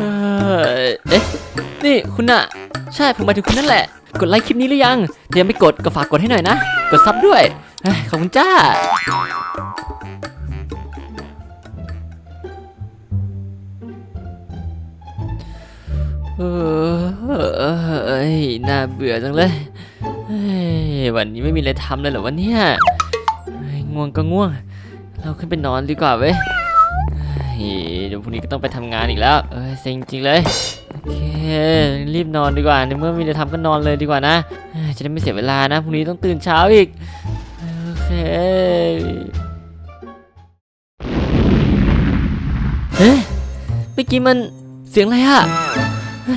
เออเอ๊ะ นี่คุณอะใช่ผมหมายถึงคุณนั่นแหละ กดไลค์คลิปนี้หรือยังถ้ายังไม่กดก็ฝากกดให้หน่อยนะ กดซับด้วยเอ้ยขอบคุณจ้า เออเอ้ยน่าเบื่อจังเลยเฮ้ยวันนี้ไม่มีอะไรทำเลยเหรอวะเนี่ยเฮ้ยง่วงก็ง่วง เราขึ้นไปนอนดีกว่าเว้ยเฮ้ย เดี๋ยวพรุ่งนี้ก็ต้องไปทำงานอีกแล้ว เอ้ยเซ็งจริงเลยโอเครีบนอนดีกว่าในเมื่อมีอะไรทำก็นอนเลยดีกว่านะจะได้ไม่เสียเวลานะพรุ่งนี้ต้องตื่นเช้าอีกโอเคเฮ้ยเมื่อกี้มันเสียงอะไรอะ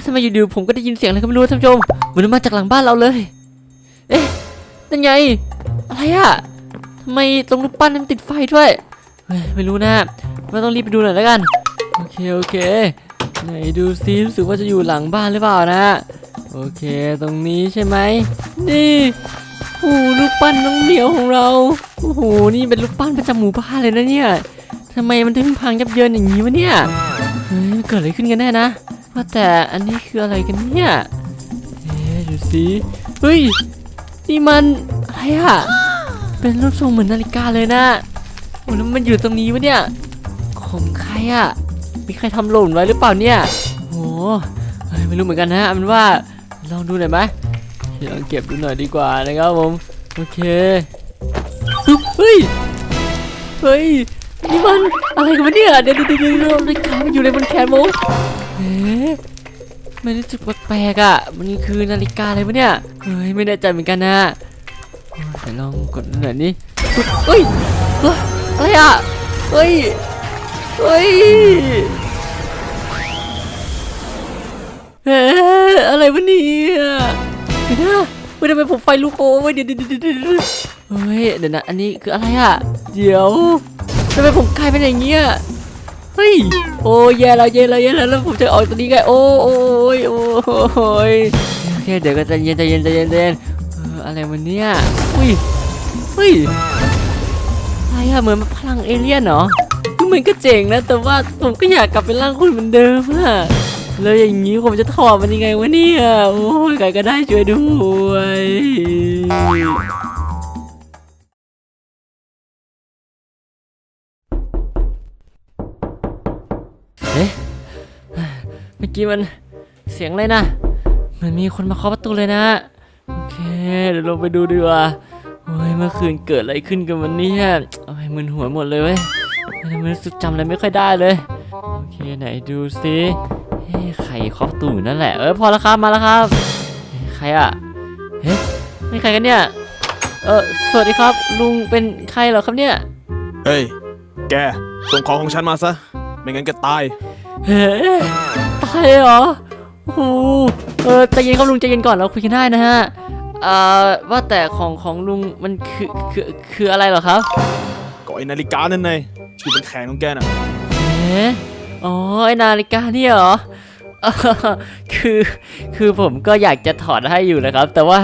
ทำไมอยู่ๆผมก็ได้ยินเสียงอะไรก็ไม่รู้ท่านผู้ชมเหมือนมาจากหลังบ้านเราเลย เอ๊ะนั่นไง อะไรอะทำไมตรงรูปปั้นนั้นติดไฟด้วยเฮ้ยไม่รู้นะเราต้องรีบไปดูหน่อยแล้วกัน โอเคโอเค ไหนดูซิรู้สึกว่าจะอยู่หลังบ้านหรือเปล่านะ โอเคตรงนี้ใช่ไหมนี่โอ้โหรูปปั้นน้องเหมียวของเราโอ้โหนี่เป็นรูปปั้นประจำหมู่บ้านเลยนะเนี่ยทำไมมันถึงพังยับเยินอย่างนี้วะเนี่ยเฮ้ยเกิดอะไรขึ้นกันแน่นะว่าแต่อันนี้คืออะไรกันเนี่ยเอ๊ะดูสิเฮ้ยนี่มันอะไรอะเป็นรูปทรงเหมือนนาฬิกาเลยนะโอ้แล้วมันอยู่ตรงนี้วะเนี่ยของใครอะ มีใครทำหล่นไว้หรือเปล่าเนี่ยโอ้โหไม่รู้เหมือนกันนะเอาเป็นว่าลองดูหน่อยไหมลองเก็บดูหน่อยดีกว่านะครับผมโอเคเฮ้ยเฮ้ยนี่มันอะไรกันวะเนี่ยเดี๋ยวเดี๋ยวเดี๋ยวเดี๋ยวมันอยู่ในบนแขนผมเอ๊ะมันรู้สึกแปลกๆอะมันคือนาฬิกาอะไรวะเนี่ยเฮ้ยไม่แน่ใจเหมือนกันนะไหนลองกดดูหน่อยนี่ปึ๊บเฮ้ยเฮ้ยอะไรอะเฮ้ย เฮ้ยเฮ้ยอะไรวะเนี่ยเดี๋ยวนะเฮ้ยทำไมผมไฟลุกโอ้ยเดี๋ยวเดี๋ยวเดี๋ยวเดี๋ยวเดี๋ยวเฮ้ยเดี๋ยวนะอันนี้คืออะไรอะ เดี๋ยวทำไมผมกลายเป็นอย่างเงี้ยเฮ้ยโอ้ยแย่แล้วแย่แล้วแย่แล้วแล้วผมจะออกตัวนี้ไงโอ้โอ้ยโอ้ยโอเคเดี๋ยวก็ใจเย็นใจเย็นใจเย็นใจเย็นเอออะไรวะเนี่ยอุ้ยเฮ้ยอะไรอะเหมือนพลังเอเลี่ยนเหรอ มันก็เจ๋งนะ แต่ว่าผมก็อยากกลับเป็นร่างคนเหมือนเดิมอะแล้วอย่างนี้ผมจะถอดมันยังไงวะเนี่ย โอ้ยใครก็ได้ช่วยด้วยเอ๊ะเมื่อกี้มันเสียงอะไรนะ เหมันมีคนมาเคาะประตูเลยนะ โอเค เดี๋ยวลงไปดูดีกว่า โอ้ยเมื่อคืนเกิดอะไรขึ้นกันวันนี้โอ้ยมึนหัวหมดเลยเว้ย ไม่รู้สึกจำอะไรไม่ค่อยได้เลย โอเคไหนดูสิเฮ้ใครเคาะประตูอยู่นั่นแหละ เออพอแล้วครับมาแล้วครับเฮ้ใครอะเฮ้ไม่ใครกันเนี่ย เออสวัสดีครับ ลุงเป็นใครเหรอครับเนี่ย เฮ้ย แก ส่งของของฉันมาซะ ไม่งั้นแกตาย เฮ้ตายเหรอโอ้โหเออใจเย็นครับลุงใจเย็นก่อนเราคุยกันได้นะฮะเอ่อว่าแต่ของของลุงมันคือคือคืออะไรเหรอครับ ก็ไอนาฬิกานั่นไง ชื่อเป็นแขนของแกน่ะเอ๊ะอ๋อไอนาฬิกาเนี่ยเหรอเอ่อคือคือผมก็อยากจะถอดให้อยู่นะครับ แต่ว่า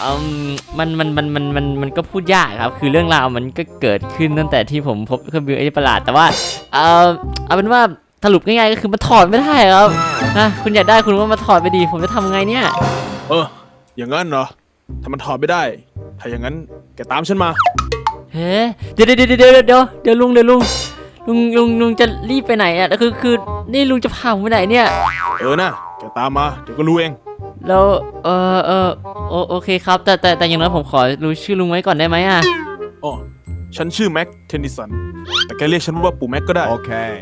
อืมมันมันมันมันมันมันก็พูดยากครับ คือเรื่องราวมันก็เกิดขึ้นตั้งแต่ที่ผมพบเครื่องบินไอ้ประหลาด แต่ว่าเออเอาเป็นว่าสรุปง่ายๆก็คือมันถอดไม่ได้ครับนะคุณอยากได้คุณก็มาถอดไปดี ผมจะทำไงเนี่ย เออ อย่างนั้นเหรอถ้ามันถอดไม่ได้ ถ้าอย่างนั้นแกตามฉันมา เฮ้เดี๋ยวเดี๋ยวเดี๋ยวเดี๋ยวเดี๋ยวเดี๋ยวลุงเดี๋ยวลุงลุงลุงลุงจะรีบไปไหนอะแล้วคือคือนี่ลุงจะพาผมไปไหนเนี่ย เออนะแกตามมาเดี๋ยวก็รู้เองแล้วเออเออโอโอเคครับ แต่แต่แต่อย่างน้อยผมขอรู้ชื่อลุงไว้ก่อนได้ไหมอะอ๋อฉันชื่อแม็กเทนนิสันแต่แกเรียกฉันว่าปู่แม็กก็ได้ Okay.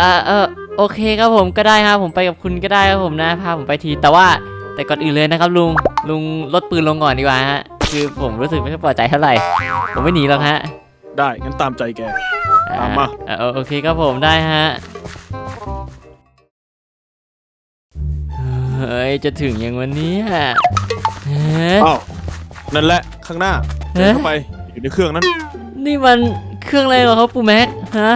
อ่าเออโอเคครับผมก็ได้ครับผมไปกับคุณก็ได้ครับผมนะพาผมไปทีแต่ว่าแต่ก่อนอื่นเลยนะครับลุงลุงลดปืนลงก่อนดีกว่าฮะ คือผมรู้สึกไม่ค่อยพอใจเท่าไหร่ ผมไม่หนีหรอกฮะได้งั้นตามใจแกอ่ตามมา อ่โอเคครับผมได้ฮะ เฮ้ย จะถึงยังวันนี้ฮะเฮ้ยอ้าวนั่นแหละข้างหน้าเอ๊ะเดินเข้าไปอยู่ในเครื่องนั้น นี่มันเครื่องอะไรเหรอครับปูแม็กฮะ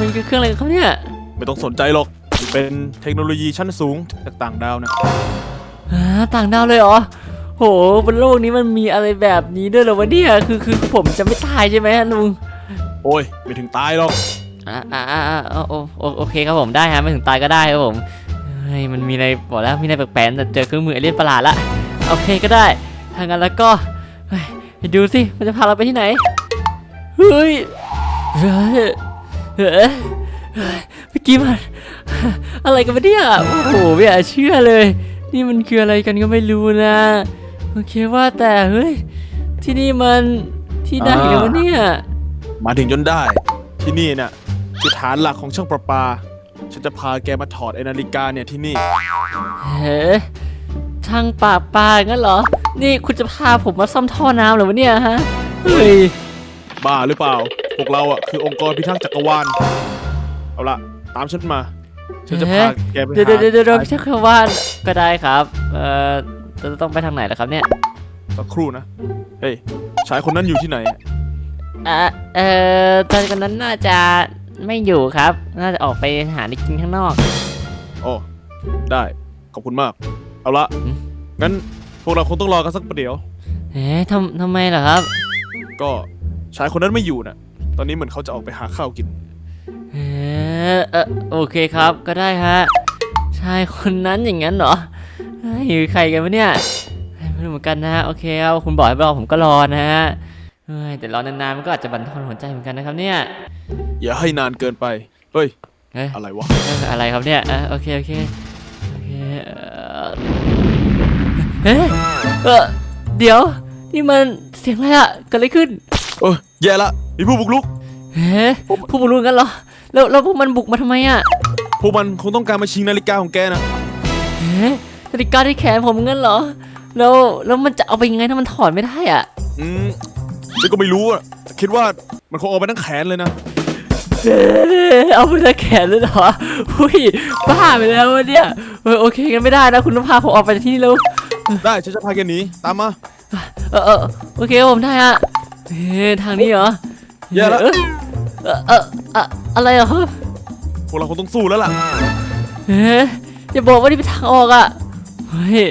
มันคือเครื่องอะไรครับเนี่ย ไม่ต้องสนใจหรอก เป็นเทคโนโลยีชั้นสูงจากต่างดาวนะฮะต่างดาวเลยเหรอ โหบนโลกนี้มันมีอะไรแบบนี้ด้วยเหรอวะเนี่ยคือคือผมจะไม่ตายใช่ไหมฮะลุงโอ้ยไม่ถึงตายหรอกอ่าอ่าอ่าโอโอโอโอเคครับผมได้ฮะไม่ถึงตายก็ได้ครับผมฮ้ยมันมีอะไรบอกแล้วมีอะไรแปลกๆแต่เจอเครื่องมือเอเลี่ยนประหลาดละโอเคก็ได้ถ้างั้นแล้วก็เฮ้ยไปดูสิมันจะพาเราไปที่ไหนเฮ้ยเฮ้ยเฮ้ยเฮ้ยเมื่อกี้มันอะไรกันวะเนี่ยโอ้โหไม่อยากเชื่อเลย นี่มันคืออะไรกันก็ไม่รู้นะ โอเคว่าแต่เฮ้ยที่นี่มันที่ไหนกันวะเนี่ยมาถึงจนได้ ที่นี่น่ะคือฐานหลักของช่างประปา ฉันจะพาแกมาถอดไอนาฬิกาเนี่ยที่นี่ เฮ้ช่างปราบปลางั้นเหรอ นี่คุณจะพาผมมาซ่อมท่อน้ำเหรอวะเนี่ยฮะ เฮ้ย บ้าหรือเปล่า พวกเราอะคือองค์กรพิทักษ์จักรวาล เอาละตามฉันมา ฉันจะพาแกไปเดี๋ยวหาเดี๋ยวเดี๋ยวเดี๋ยวพี่ชักรวาลก็ได้ครับ เอ่อ จะต้องไปทางไหนล่ะครับเนี่ยสักครู่นะ เฮ้ย ชายคนนั้นอยู่ที่ไหนอะอะเอ่อตอนนั้นน่าจะไม่อยู่ครับ น่าจะออกไปหาได้กินข้างนอก โอ้ ได้ ขอบคุณมาก เอาละ อืม งั้นพวกเราคงต้องรอกันสักประเดี๋ยว เอ๊ะทำทำไมล่ะครับก็ชายคนนั้นไม่อยู่น่ะ ตอนนี้เหมือนเขาจะออกไปหาข้าวกิน เอ๊ะเออโอเคครับก็ได้ฮะชายคนนั้นอย่างนั้นเหรอเฮ้ยใครกันวะเนี่ยเฮ้ยไม่รู้เหมือนกันนะฮะโอเคครับคุณบอกให้รอผมก็รอนะฮะเฮ้ยแต่รอนานๆมันก็อาจจะบั่นทอนหัวใจเหมือนกันนะครับเนี่ยอย่าให้นานเกินไปเฮ้ยเฮ้ยอะไรวะเอ้ยอะไรครับเนี่ยอะโอเคโอเคโอเคเอ่อเอ๊ะเออเดี๋ยวนี่มันเสียงอะไรอะเกิดอะไรขึ้นเออแย่ละมีผู้บุกรุก เฮ้ผู้บุกรุกกันเหรอแล้วแล้วพวกมันบุกมาทำไมอะพวกมันคงต้องการมาชิงนาฬิกาของแกนะเฮ้นาฬิกาที่แขนผมงั้นเหรอ แล้วแล้วมันจะเอาไปยังไงถ้ามันถอดไม่ได้อะอืมฉันก็ไม่รู้อะแต่คิดว่ามันคงเอาไปทั้งแขนเลยนะ เอ๊ะเอาไปทั้งแขนเลยเหรอหุ้ยบ้าไปแล้ววะเนี่ยเออโอเคกันไม่ได้นะคุณต้องพาผมออกไปจากที่นี่แล้ว ได้ฉันจะพาแกหนีตามมา เออเออโอเคผมได้ฮะเฮ้ทางนี้เหรอแย่แล้วเออเออเออเอ่ออะไรเหรอครับพวกเราคงต้องสู้แล้วล่ะเฮ้อย่าบอกว่านี่เป็นทางออกอะ เฮ้ย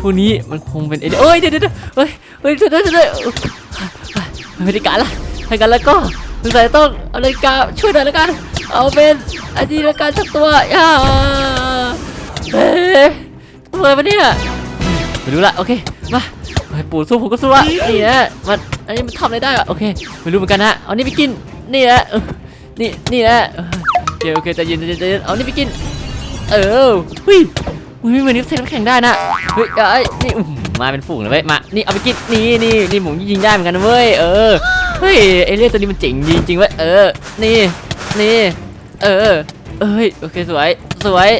พวกนี้มันคงเป็นเอเดเอ้ยเดี๋ยวเดี๋ยวเดี๋ยวเฮ้ยเฮ้ยเดี๋ยวเดี๋ยวเดี๋ยวไม่ได้การละถ้ากันแล้วก็สงสัยต้องเอานาฬิกาช่วยหน่อยแล้วกัน เอาเป็นอันนี้แล้วกันสักตัวย่าเฮ้ยตัวอะไรวะเนี่ยไม่รู้ละโอเคมาปู่สู้ผมก็สู้ละนี่นะมันอันนี้มันทำอะไรได้อะโอเคไม่รู้เหมือนกันนะเอานี่ไปกินนี่นะนี่นี่นะเออโอเคโอเคใจเย็นใจเย็นใจเย็นเอานี่ไปกินเออเฮ้ย อุ้ยเหมือนนี้เซ็นน้ำแข็งได้นะเฮ้ยเอ้ยนี่อื้อหือมาเป็นฝูงเลยเว้ยมานี่เอาไปกินนี่นี่นี่ผมยิงได้เหมือนกันนะเว้ยเออเฮ้ยไอเลี่ยนตัวนี้มันเจ๋งจริงๆเว้ยเออนี่นี่เออเอ้ยโอเคสวยสวย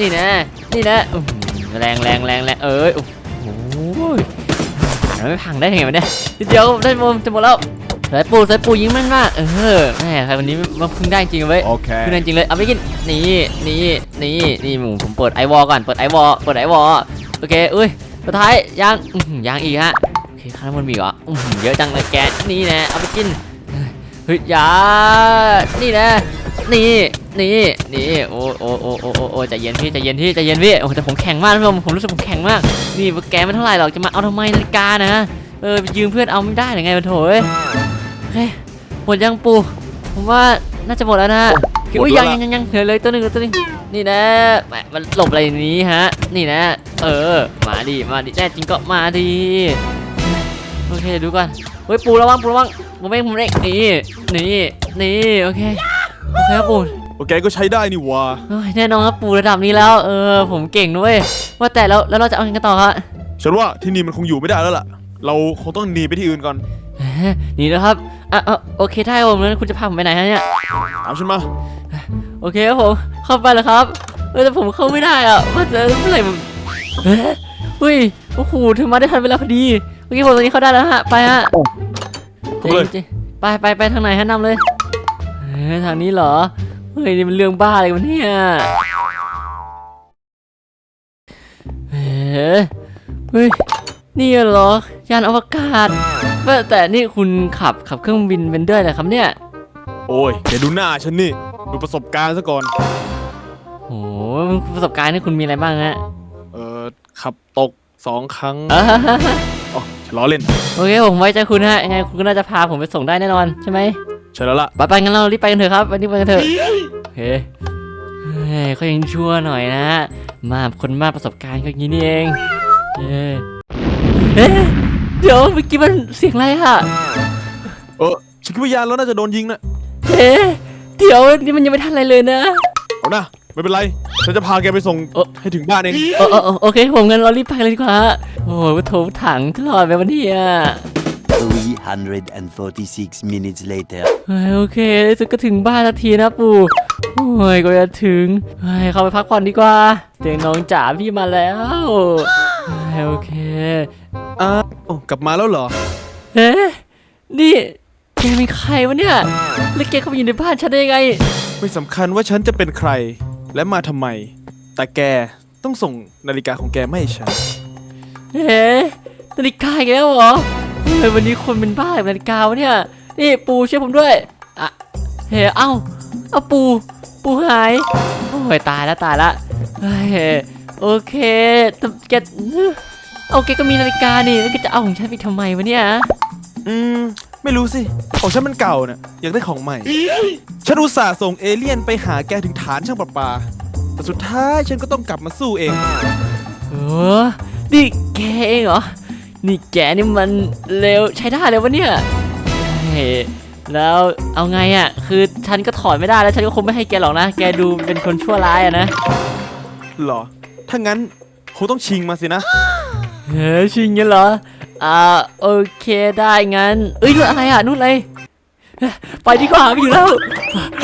นี่นะนี่นะอื้อหือแรงแรงแรงแรงเอ้ยโอ้โหมันไม่พังได้ยังไงวะเนี่ยนิดเดียวได้หมดจะหมดแล้ว สายปูสายปูยิงแม่นมาก เออแม่ใครวันนี้มาพึ่งได้จริงเว้ยโอเคคือจริงๆเลย เอาไปกิน นี่นี่นี่นี่หมูผมเปิดไอวอลก่อน เปิดไอวอลเปิดไอวอลโอเค อุ้ย สุดท้ายยังอื้อหือยังอีกฮะ โอเคข้างบนมีอีกเหรออื้อหือเยอะจังเลยแกนี่นะ เอาไปกิน เฮ้ยอยา นี่นะ นี่ นี่ นี่โอ้โอ้โอ้โอ้โอ้โอ้ใจเย็นพี่ใจเย็นพี่ใจเย็นพี่ โอ้แต่ผมแข็งมากท่านผู้ชมผมรู้สึกผมแข็งมาก นี่แกไม่เท่าไหร่หรอก จะมาเอาทำไมนาฬิกานะ เออไปยืมเพื่อนเอาไม่ได้หรือไงมันโถเอ้ยโอ เคหมดยังปูผมว่าน่าจะหมดแล้วนะหมดอุ้ยแล้ยัวงล่ะยังยังยังเหลือเลยตัวหนึงเหลือตัวหนึงนี่นะแหมมันหลบอะไรในนี้ฮะ นี่นะ เออ มาดิมาดิแน่จริงก็มาดิโอเคดูก่อนเฮ้ยปูระวังปูระวังผมเองผมเองนี่นี่นี่โอเคโอเคครับปูโอเคก็ใช้ได้นี่หวะเฮ้ยแน่นอนครับปูระดับนี้แล้ว เออ ผมเก่งด้วยว่าแต่แล้วแล้วเราจะเอายังไงกันต่อครับฉันว่าที่นี่มันคงอยู่ไม่ได้แล้วล่ะ เราคงต้องหนีไปที่อื่นก่อนเอ๊ะหนี่นะครับ อะอะโอเคได้ครับผมแล้วคุณจะพาผมไปไหนฮะเนี่ย ตามฉันมา โอเคครับผมเข้าไปแล้วครับเออแต่ผมเข้าไม่ได้อะว่าจะเมื่อไหร่ผมเฮ้ยเฮ้ยโอ้โหถึงมาได้ทันเวลาพอดีเมื่อกี้ผมตอนนี้เข้าได้แล้วฮะไปฮะเข้าไปเลย จริงๆไปไปไปทางไหนฮะนำเลยเฮ้ยทางนี้เหรอเฮ้ยนี่มันเรื่องบ้าอะไรกันเนี่ยเฮ้ยเฮ้ยนี่เหรอยานอวกาศ ว่าแต่นี่คุณขับขับเครื่องบินเป็นด้วยเหรอครับเนี่ย โอ้ยแกดูหน้าฉันนี่ ดูประสบการณ์ซะก่อนโอ้โหประสบการณ์นี่คุณมีอะไรบ้างฮะเอ่อขับตกสองครั้งอ่าฮะฮะอ๋อฉันล้อเล่นโอเคผมไว้ใจคุณฮะยังไงคุณก็น่าจะพาผมไปส่งได้แน่นอนใช่ไหมใช่แล้วล่ะ ไปไปงั้นเรารีบไปกันเถอะครับวันนี้ไปกันเถอะโอเคเฮ้ยเขายังชั่วหน่อยนะ มาคนมากประสบการณ์ก็อย่างนี้นี่เองเย้เอ๊ะ เดี๋ยวเมื่อกี้มันเสียงอะไรอะเออฉันคิดว่ายานแล้วน่าจะโดนยิงนะเอ๊ะเดี๋ยวนี่มันยังไม่ทันอะไรเลยนะ เอานะไม่เป็นไร ฉันจะพาแกไปส่งเอ่อให้ถึงบ้านเองโอโอโอโอเคผมงั้นเรารีบไปเลยดีกว่า โอ้โหโถถังตลอดไปวันนี้อะ346 minutes later. เฮ้ยโอเคจะก็ถึงบ้านสักทีนะปู่โอ้ยก็จะถึงเฮ้ยเข้าไปพักผ่อนดีกว่า เตียงน้องจ๋าพี่มาแล้วเฮ้ยโอเค อ้าวกลับมาแล้วเหรอเอ๊ะนี่แกเป็นใครวะเนี่ย แล้วแกเข้ามาอยู่ในบ้านฉันได้ยังไง ไม่สำคัญว่าฉันจะเป็นใครและมาทำไม แต่แกต้องส่งนาฬิกาของแกมาให้ฉันเอ๊ะนาฬิกาอีกแล้วเหรอเฮ้ยวันนี้คนเป็นบ้ากับนาฬิกาวะเนี่ย นี่ปูช่วยผมด้วย อะ เฮ้ยเอ้า เอาปู ปูหาย โอ้ยตายแล้วตายละเฮ้ยโอเคแต่แก เอาแกก็มีนาฬิกานี่แล้วแกจะเอาของฉันไปทำไมวะเนี่ยอืม ไม่รู้สิ ของฉันมันเก่าน่ะอยากได้ของใหม่ ฉันอุตส่าห์ส่งเอเลี่ยนไปหาแกถึงฐานช่างประปา แต่สุดท้ายฉันก็ต้องกลับมาสู้เองโอ้นี่แกเองเหรอ นี่แกนี่มันเร็วใช้ได้เลยวะเนี่ยเฮ้ยแล้วเอาไงอะ คือฉันก็ถอดไม่ได้แล้วฉันก็คงไม่ให้แกหรอกนะ แกดูเป็นคนชั่วร้ายอะนะเหรอ ถ้างั้นคงต้องชิงมาสินะ เฮ้ยชิงงั้นเหรอ อ่าโอเคได้งั้นเอ้ยนู่นอะไรอะนู่นอะไรเฮ้ยไปดีกว่าไม่อยู่แล้ว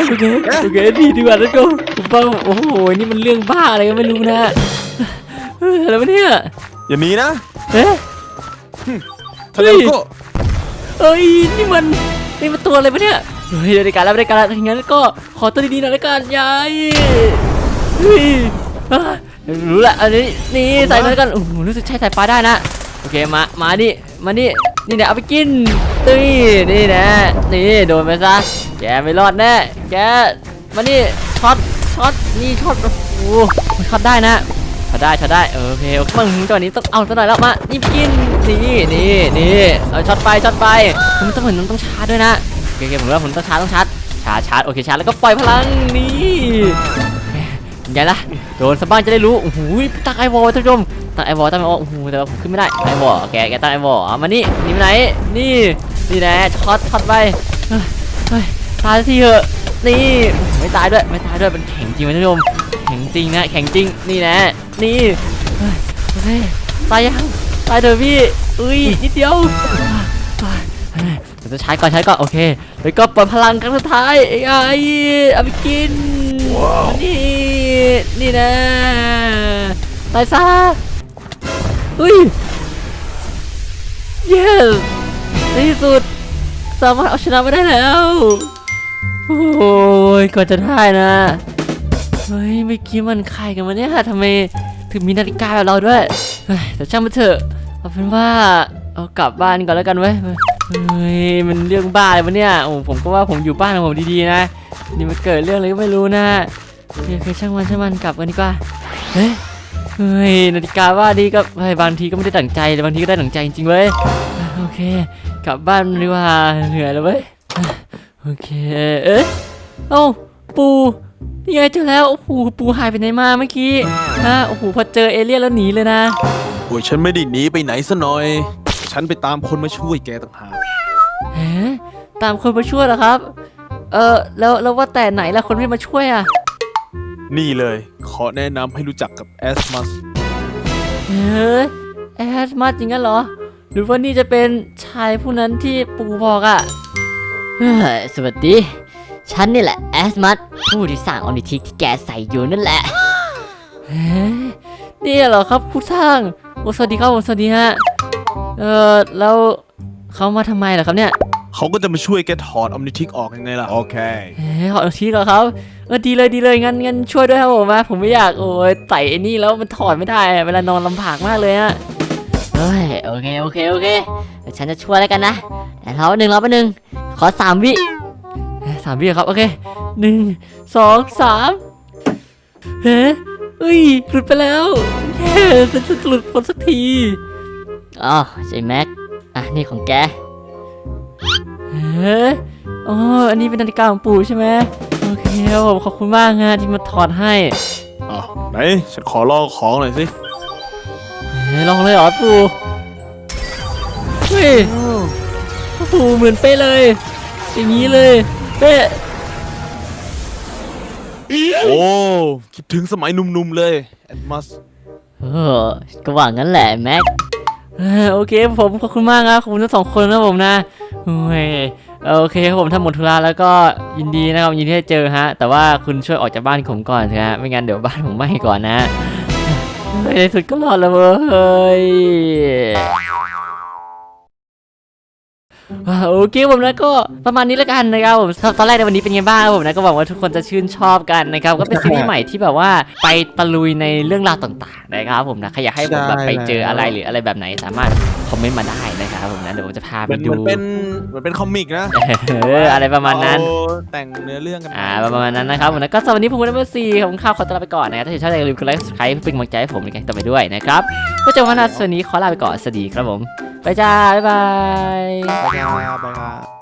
โอเคโอเคดีดีกว่าแล้วก็ผมว่าโอ้โหนี่มันเรื่องบ้าอะไรก็ไม่รู้นะเฮ้ยอะไรวะเนี่ยอย่าหนีนะเอ๊ะ ทะเลโกเอ้ยนี่มันนี่มันตัวอะไรปะเนี่ยเฮ้ยรายการแล้วรายการแล้วงั้นก็ขอตัวดีๆหน่อยละกันยายเฮ้ยอะ รู้ละอันนี้นี่ใส่แล้วกันโอ้โหรู้สึกใช้สายฟ้าได้นะโอเคมามานี่มานี่นี่เนี่ยเอาไปกินนี่นี่นะนี่โดนไปซะแกไม่รอดแน่แกมานี่ช็อตช็อตนี่ช็อตโอ้โหช็อตได้นะช็อตได้ช็อตได้โอเคโอเคมึงจังหวะนี้ต้องเอาซะหน่อยแล้วมานี่กินนี่นี่นี่เอาช็อตไปช็อตไปผมต้องเหมือนต้องชาร์จด้วยนะโอเคผมว่าผมต้องชาร์จต้องชาร์จชาร์จชาร์จโอเคชาร์จแล้วก็ปล่อยพลังนี่ ไงล่ะโดนสะบ้างจะได้รู้โอ้โหตั้งไอวอลท่านผู้ชมตั้งไอวอลตั้งไอวอลโอ้โหแต่ว่าผมขึ้นไม่ได้ไอวอลแกแกตั้งไอวอลเอามานี่นี่ไปไหนนี่นี่แน่ช็อตช็อตไปเฮ้ยเฮ้ยตายทีเถอะนี่ไม่ตายด้วยไม่ตายด้วยมันแข็งจริงไหมท่านผู้ชมแข็งจริงนะแข็งจริงนี่แน่นี่เฮ้ยโอเคตายยังตายเถอะพี่อุ้ยนิดเดียวเฮ้ยเฮ้ยเดี๋ยวจะใช้ก่อนใช้ก่อนโอเคแล้วก็ปล่อยพลังครั้งสุดท้ายไอ้ไอ้เอาไปกินนี่ นี่นะตายซะเฮ้ย yes ในที่สุด สามารถเอาชนะมาได้แล้ว โอ้ยก่อนจะได้นะ เฮ้ยเมื่อกี้มันใครกันวะเนี่ยทำไมถึงมีนาฬิกาแบบเราด้วยแต่ช่างมันเถอะเอาเป็นว่าเอากลับบ้านก่อนแล้วกันเว้ยเฮ้ยมันเรื่องบ้าอะไรวะเนี่ยโอ้ผมก็ว่าผมอยู่บ้านของผมดีๆนะ นี่มันเกิดเรื่องอะไรก็ไม่รู้นะ โอเคโอเคช่างมันช่างมันกลับกันดีกว่าเฮ้ยเฮ้ยนาฬิกาว่าดีก็เฮ้ยบางทีก็ไม่ได้ดั่งใจแต่บางทีก็ได้ดั่งใจจริงๆเว้ยโอเค กลับบ้านดีกว่าเหนื่อยแล้วเว้ยโอเคเอ๊ะเอ้าปูนี่ไงเจอแล้วโอ้โหปูหายไปไหนมาเมื่อกี้ฮะโอ้โหพอเจอเอเลี่ยนแล้วหนีเลยนะโอ้ยฉันไม่ได้หนีไปไหนซะหน่อย ฉันไปตามคนมาช่วยแกต่างหากเอ๊ะตามคนมาช่วยเหรอครับ เออแล้วแล้วว่าแต่ไหนล่ะคนที่มาช่วยอะ นี่เลย ขอแนะนำให้รู้จักกับแอสมัสเฮ้ยแอสมาจริงกันเหรอ หรือว่านี่จะเป็นชายผู้นั้นที่ปู่บอกอะเฮ้ยสวัสดี ฉันนี่แหละแอสมัสผู้ที่สร้างออนิทิกที่แกใส่อยู่นั่นแหละเฮ้ยนี่เหรอครับผู้สร้างโอ้สวัสดีครับผมสวัสดีฮะ เออแล้วเขามาทำไมเหรอครับเนี่ยเขาก็จะมาช่วยแกถอดออมนิทิกออกยังไงล่ะ Okay. เฮ้ยขอทีเหรอครับ เออดีเลยดีเลยงั้นงั้นช่วยด้วยครับผมนะผมไม่อยากโอ้ยใส่ไอ้นี่แล้วมันถอดไม่ได้เวลานอนลำบากมากเลยฮะเฮ้ยโอเคโอเคโอเคเดี๋ยวฉันจะช่วยแล้วกันนะแต่เราหนึ่งราไปหนึ่งขอสามวิสามวิครับโอเคหนึ่งสองสามเฮ้ยเอ้ยหลุดไปแล้วเฮ้ยจะหลุดพ้นสักทีอ๋อใช่แม็กอะนี่ของแกเฮ้ยอ๋ออันนี้เป็นนาฬิกาของปู่ใช่ไหม โอเคครับผมขอบคุณมากฮะที่มาถอดให้อ้าวไหนฉันขอลองของหน่อยสิเฮ้ยลองเลยเหรอปูเฮ้ยปูเหมือนเป๊ะเลย อย่างนี้เลย เป๊ะ โอ้คิดถึงสมัยหนุ่มๆเลยแอดมัสเออก็ว่างั้นแหละแม็กเออโอเคผมขอบคุณมากครับขอบคุณทั้งสองคนนะผมนะโอ้ย โอเคครับผมทำหมดธุระแล้วก็ยินดีนะครับยินดีที่ได้เจอฮะ แต่ว่าคุณช่วยออกจากบ้านผมก่อนเถอะฮะไม่งั้นเดี๋ยวบ้านผมไหม้ก่อนนะในที่สุดก็รอดแล้วเว้ยโอเคผมนะก็ประมาณนี้แล้วกันนะครับผมตอนแรกในวันนี้เป็นไงบ้างครับผมนะก็หวังว่าทุกคนจะชื่นชอบกันนะครับก็เป็นซีรีส์ใหม่ที่แบบว่าไปตะลุยในเรื่องราวต่างๆนะครับผมนะใครอยากให้ผมแบบไปเจออะไรหรืออะไรแบบไหนสามารถคอมเมนต์มาได้ นะครับผมนะเดี๋ยวผมจะพาไปเป็นดูเหมือนเป็นเหมือนเป็นคอมิกนะเอออะไรประมาณนั้น เอแต่งเนื้อเรื่องกันอ่าประมาณนั้นนะครับผมนะก็สำหรับวันนี้ผมคุณนัมเบอร์ซีผมข้าวขอตัวลาไปก่อนนะครับถ้าชื่นชอบอย่าลืมกดไลค์ subscribe เพื่อเป็นกำลังใจให้ผมในการต่อไปด้วยนะครับก็เจอกันวันนัดวันนี้ขอลาไปก่อนสวัสดีครับผมไปจ้าบ๊ายบาย ไปครับไปครับ